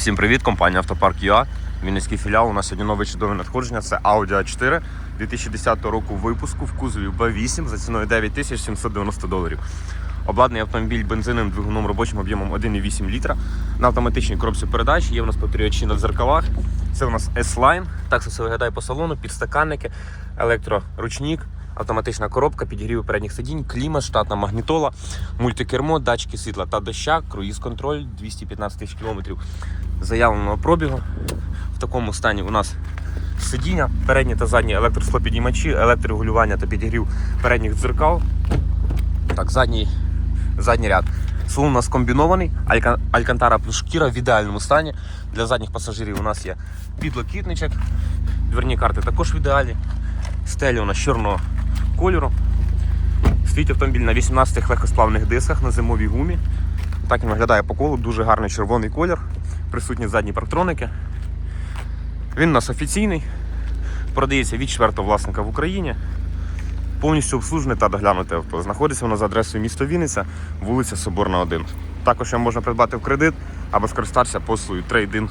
Всім привіт, компанія Автопарк ЮА. Вінницький філіал. У нас сьогодні нове чудове надходження. Це Audi A4 2010 року випуску в кузові B8 за ціною 9790 доларів. Обладнаний автомобіль бензиновим двигуном робочим об'ємом 1,8 літра. На автоматичній коробці передач є у нас патріотчі на дзеркалах. Це у нас S-Line. Так все виглядає по салону, підстаканники, електроручник, автоматична коробка, підігрів передніх сидінь, клімат, штатна магнітола, мультикермо, датчики світла та доща, круїз-контроль 215 тисяч кілометрів заявленого пробігу. В такому стані у нас сидіння, передні та задні електросклопідіймачі, електрорегулювання та підігрів передніх дзеркал. Так, задній, задній ряд. Салон у нас комбінований, Алька- Алькантара плюс шкіра в ідеальному стані. Для задніх пасажирів у нас є підлокітничок, дверні карти також в ідеалі. Стеля у нас чорного кольору. Стоїть автомобіль на 18 легкосплавних дисках на зимовій гумі. Так він виглядає по колу, дуже гарний червоний колір. Присутні задні парктроники. Він у нас офіційний, продається від четвертого власника в Україні. Повністю обслужене та доглянуте авто. Знаходиться воно за адресою міста Вінниця, вулиця Соборна 1. Також його можна придбати в кредит або скористатися послугою трейдин